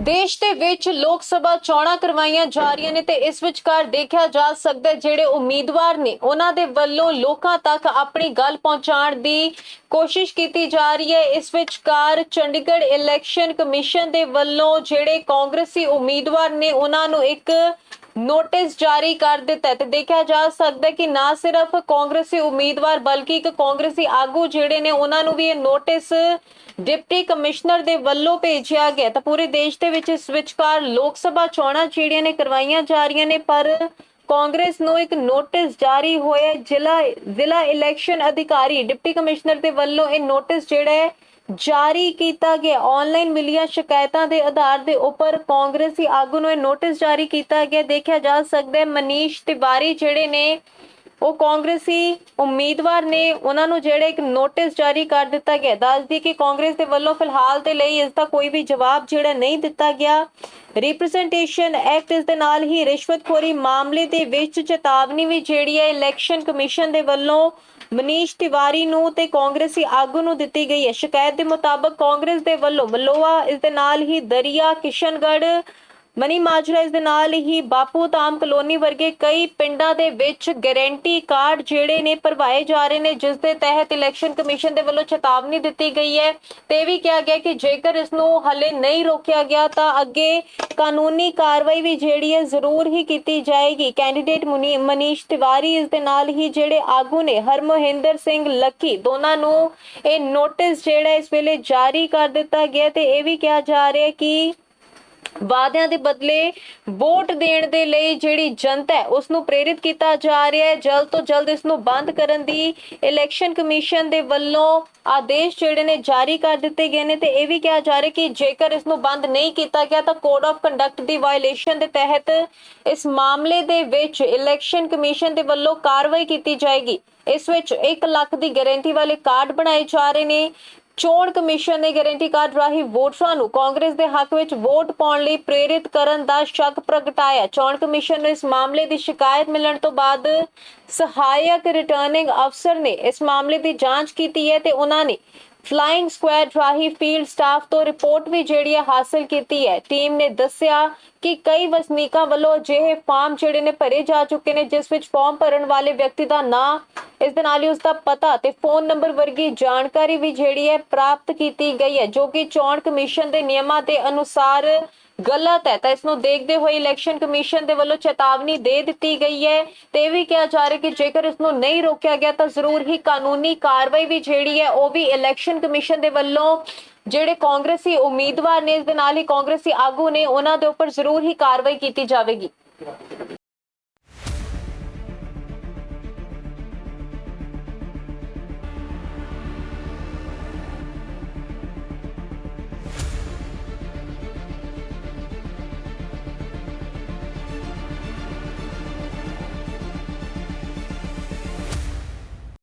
ਦੇਸ਼ ਦੇ ਵਿੱਚ ਲੋਕ ਸਭਾ ਚੋਣਾਂ ਕਰਵਾਈਆਂ ਜਾ ਰਹੀਆਂ ਨੇ ਤੇ ਇਸ ਵਿਚਕਾਰ ਦੇਖਿਆ ਜਾ ਸਕਦਾ ਜਿਹੜੇ ਉਮੀਦਵਾਰ ਨੇ, ਉਹਨਾਂ ਦੇ ਵੱਲੋਂ ਲੋਕਾਂ ਤੱਕ ਆਪਣੀ ਗੱਲ ਪਹੁੰਚਾਉਣ ਦੀ ਕੋਸ਼ਿਸ਼ ਕੀਤੀ ਜਾ ਰਹੀ ਹੈ। ਇਸ ਵਿਚਕਾਰ ਚੰਡੀਗੜ੍ਹ ਇਲੈਕਸ਼ਨ ਕਮਿਸ਼ਨ ਦੇ ਵੱਲੋਂ ਜਿਹੜੇ ਕਾਂਗਰਸੀ ਉਮੀਦਵਾਰ ਨੇ, ਉਹਨਾਂ ਨੂੰ ਇੱਕ ਨੋਟਿਸ ਜਾਰੀ ਕਰ ਦਿੱਤਾ ਤੇ ਦੇਖਿਆ ਜਾ ਸਕਦਾ ਕਿ ਨਾ ਸਿਰਫ ਕਾਂਗਰਸੀ ਉਮੀਦਵਾਰ ਬਲਕਿ ਇੱਕ ਕਾਂਗਰਸੀ ਆਗੂ ਜਿਹੜੇ ਨੇ ਉਹਨਾਂ ਨੂੰ ਵੀ ਇਹ ਨੋਟਿਸ ਡਿਪਟੀ ਕਮਿਸ਼ਨਰ ਦੇ ਵੱਲੋਂ ਭੇਜਿਆ ਗਿਆ ਤਾਂ ਪੂਰੇ ਦੇਸ਼ ਦੇ ਵਿੱਚ ਇਸ ਵਿਚਕਾਰ ਲੋਕ ਸਭਾ ਚੋਣਾਂ ਜਿਹੜੀਆਂ ਨੇ ਕਰਵਾਈਆਂ ਜਾ ਰਹੀਆਂ ਨੇ, ਪਰ ਕਾਂਗਰਸ ਨੂੰ ਇੱਕ ਨੋਟਿਸ ਜਾਰੀ ਹੋਇਆ ਜ਼ਿਲ੍ਹਾ ਜ਼ਿਲ੍ਹਾ ਇਲੈਕਸ਼ਨ ਅਧਿਕਾਰੀ ਡਿਪਟੀ ਕਮਿਸ਼ਨਰ ਦੇ ਵੱਲੋਂ ਇਹ ਨੋਟਿਸ ਜਿਹੜਾ ਹੈ ਜਾਰੀ ਕੀਤਾ ਗਿਆ। ਆਨਲਾਈਨ ਮਿਲੀਆਂ ਸ਼ਿਕਾਇਤਾਂ ਦੇ ਆਧਾਰ ਦੇ ਉੱਪਰ ਕਾਂਗਰਸੀ ਆਗੂ ਨੂੰ ਨੋਟਿਸ ਜਾਰੀ ਕੀਤਾ ਗਿਆ। ਦੇਖਿਆ ਜਾ ਸਕਦਾ ਹੈ ਮਨੀਸ਼ ਤਿਵਾਰੀ ਜਿਹੜੇ ਨੇ, ਉਹ ਕਾਂਗਰਸੀ ਉਮੀਦਵਾਰ ਨੇ। ਉਹਨਾਂ ਨੂੰ ਜਿਹੜੇ ਇੱਕ ਨੋਟਿਸ ਜਾਰੀ ਕਰ ਦਿੱਤਾ ਗਿਆ। ਦੱਸਦੀ ਕਿ ਕਾਂਗਰਸ ਦੇ ਵੱਲੋਂ ਫਿਲਹਾਲ ਦੇ ਲਈ ਇਸ ਦਾ ਕੋਈ ਵੀ ਜਵਾਬ ਜਿਹੜਾ ਨਹੀਂ ਦਿੱਤਾ ਗਿਆ। ਰਿਪਰੈਜ਼ੈਂਟੇਸ਼ਨ ਐਕਟ ਇਸ ਦੇ ਨਾਲ ਹੀ ਰਿਸ਼ਵਤਖੋਰੀ ਮਾਮਲੇ ਦੇ ਵਿੱਚ ਚੇਤਾਵਨੀ ਵੀ ਜਿਹੜੀ ਹੈ ਇਲੈਕਸ਼ਨ ਕਮਿਸ਼ਨ ਦੇ ਵੱਲੋਂ ਮਨੀਸ਼ ਤਿਵਾਰੀ ਨੂੰ ਤੇ ਕਾਂਗਰਸੀ ਆਗੂ ਨੂੰ ਦਿੱਤੀ ਗਈ ਹੈ। ਸ਼ਿਕਾਇਤ ਦੇ ਮੁਤਾਬਕ ਕਾਂਗਰਸ ਦੇ ਵੱਲੋਂ ਮਲੋਆ, ਇਸ ਦੇ ਨਾਲ ਹੀ ਦਰਿਆ, ਕਿਸ਼ਨਗੜ੍ਹ ਮਨੀ ਮਾਜਰਾ ਇਸ ਦੇ ਨਾਲ ਹੀ ਬਾਪੂ ਧਾਮ ਕਲੋਨੀ ਵਰਗੇ ਕਈ ਪਿੰਡਾਂ ਦੇ ਵਿੱਚ ਗਾਰੰਟੀ ਕਾਰਡ ਜਿਹੜੇ ਨੇ ਭਰਵਾਏ ਜਾ ਰਹੇ ਨੇ, ਜਿਸ ਦੇ ਤਹਿਤ ਇਲੈਕਸ਼ਨ ਕਮਿਸ਼ਨ ਦੇ ਵੱਲੋਂ ਚੇਤਾਵਨੀ ਦਿੱਤੀ ਗਈ ਹੈ। ਤੇ ਵੀ ਕਿਹਾ ਗਿਆ ਕਿ ਜੇਕਰ ਇਸ ਨੂੰ ਹਲੇ ਨਹੀਂ ਰੋਕਿਆ ਗਿਆ, ਤਾਂ ਅੱਗੇ ਕਾਨੂੰਨੀ ਕਾਰਵਾਈ ਵੀ ਜਿਹੜੀ ਹੈ ਜ਼ਰੂਰ ਹੀ ਕੀਤੀ ਜਾਏਗੀ। ਕੈਂਡੀਡੇਟ ਮੁਨੀ- ਮਨੀਸ਼ ਤਿਵਾਰੀ ਇਸ ਦੇ ਨਾਲ ਹੀ ਜਿਹੜੇ ਆਗੂ ਨੇ, ਹਰਮੋਹਿੰਦਰ ਸਿੰਘ ਲੱਕੀ, ਦੋਨਾਂ ਨੂੰ ਇਹ ਨੋਟਿਸ ਜਿਹੜਾ ਇਸ ਵੇਲੇ ਜਾਰੀ ਕਰ ਦਿੱਤਾ ਗਿਆ ਤੇ ਇਹ ਵੀ ਕਿਹਾ ਜਾ ਰਿਹਾ ਹੈ ਕਿ ਵਾਅਦਿਆਂ ਦੇ ਬਦਲੇ ਵੋਟ ਦੇਣ ਦੇ ਲਈ ਜਿਹੜੀ ਜਨਤਾ ਹੈ ਉਸ ਨੂੰ ਪ੍ਰੇਰਿਤ ਕੀਤਾ ਜਾ ਰਿਹਾ ਹੈ। ਜਲਦ ਤੋਂ ਜਲਦ ਇਸ ਨੂੰ ਬੰਦ ਕਰਨ ਦੀ ਇਲੈਕਸ਼ਨ ਕਮਿਸ਼ਨ ਦੇ ਵੱਲੋਂ ਆਦੇਸ਼ ਜਿਹੜੇ ਨੇ ਜਾਰੀ ਕਰ ਦਿੱਤੇ ਗਏ ਨੇ ਤੇ ਇਹ ਵੀ ਕਿਹਾ ਜਾ ਰਿਹਾ ਕਿ ਜੇਕਰ ਇਸ ਨੂੰ ਬੰਦ ਨਹੀਂ ਕੀਤਾ ਗਿਆ ਤਾਂ ਕੋਡ ਆਫ ਕੰਡਕਟ ਦੀ ਵਾਇਲੇਸ਼ਨ ਦੇ ਤਹਿਤ ਇਸ ਮਾਮਲੇ ਦੇ ਵਿੱਚ ਇਲੈਕਸ਼ਨ ਕਮਿਸ਼ਨ ਦੇ ਵੱਲੋਂ ਕਾਰਵਾਈ ਕੀਤੀ ਜਾਏਗੀ। ਇਸ ਵਿੱਚ 1 ਲੱਖ ਦੀ ਗਾਰੰਟੀ ਵਾਲੇ ਕਾਰਡ ਬਣਾਏ ਜਾ ਰਹੇ ਨੇ। ਚੋਣ ਕਮਿਸ਼ਨ ਨੇ ਗਾਰੰਟੀ ਕਾਰਡ ਰਾਹੀਂ ਵੋਟਰਾਂ ਨੂੰ ਕਾਂਗਰਸ ਦੇ ਹੱਕ ਵਿੱਚ ਵੋਟ ਪਾਉਣ ਲਈ ਪ੍ਰੇਰਿਤ ਕਰਨ ਦਾ ਸ਼ੱਕ ਪ੍ਰਗਟਾਇਆ। ਚੋਣ ਕਮਿਸ਼ਨ ਨੂੰ ਇਸ ਮਾਮਲੇ ਦੀ ਸ਼ਿਕਾਇਤ ਮਿਲਣ ਤੋਂ ਬਾਅਦ ਸਹਾਇਕ ਰਿਟਰਨਿੰਗ ਅਫਸਰ ਨੇ ਇਸ ਮਾਮਲੇ ਦੀ ਜਾਂਚ ਕੀਤੀ ਹੈ ਤੇ ਉਹਨਾਂ ਨੇ ਫਲਾਈਂਗ ਸਕੁਐਡ ਰਾਹੀਂ ਫੀਲਡ ਸਟਾਫ ਤੋਂ ਰਿਪੋਰਟ ਵੀ ਜਿਹੜੀ ਹੈ ਹਾਸਲ ਕੀਤੀ ਹੈ। ਟੀਮ ਨੇ ਦੱਸਿਆ ਕਿ ਕਈ ਵਸਨੀਕਾਂ ਵੱਲੋਂ ਅਜਿਹੇ ਫਾਰਮ ਜਿਹੜੇ ਨੇ ਭਰੇ ਜਾ ਚੁੱਕੇ ਨੇ, ਜਿਸ ਵਿੱਚ ਫਾਰਮ ਭਰਨ ਵਾਲੇ ਵਿਅਕਤੀ ਦਾ ਨਾਂ ਇਸ ਦੇ ਨਾਲ ਹੀ ਉਸ ਦਾ ਪਤਾ ਤੇ ਫੋਨ ਨੰਬਰ ਵਰਗੀ ਜਾਣਕਾਰੀ ਵੀ ਜਿਹੜੀ ਹੈ ਪ੍ਰਾਪਤ ਕੀਤੀ ਗਈ ਹੈ, ਜੋ ਕਿ ਚੋਣ ਕਮਿਸ਼ਨ ਦੇ ਨਿਯਮਾਂ ਦੇ ਅਨੁਸਾਰ ਗਲਤ ਹੈ। ਤਾਂ ਇਸ ਨੂੰ ਦੇਖਦੇ ਹੋਏ ਇਲੈਕਸ਼ਨ ਕਮਿਸ਼ਨ ਦੇ ਵੱਲੋਂ ਚੇਤਾਵਨੀ ਦੇ ਦਿੱਤੀ ਗਈ ਹੈ ਤੇ ਇਹ ਵੀ ਕਿਹਾ ਜਾ ਰਿਹਾ ਕਿ ਜੇਕਰ ਇਸ ਨੂੰ ਨਹੀਂ ਰੋਕਿਆ ਗਿਆ ਤਾਂ ਜ਼ਰੂਰ ਹੀ ਕਾਨੂੰਨੀ ਕਾਰਵਾਈ ਵੀ ਜਿਹੜੀ ਹੈ ਉਹ ਵੀ ਇਲੈਕਸ਼ਨ ਕਮਿਸ਼ਨ ਦੇ ਵੱਲੋਂ ਜਿਹੜੇ ਕਾਂਗਰਸੀ ਉਮੀਦਵਾਰ ਨੇ, ਇਸ ਦੇ ਨਾਲ ਹੀ ਕਾਂਗਰਸੀ ਆਗੂ ਨੇ ਉਹਨਾਂ ਦੇ ਉੱਪਰ ਜ਼ਰੂਰ ਹੀ ਕਾਰਵਾਈ ਕੀਤੀ ਜਾਵੇਗੀ।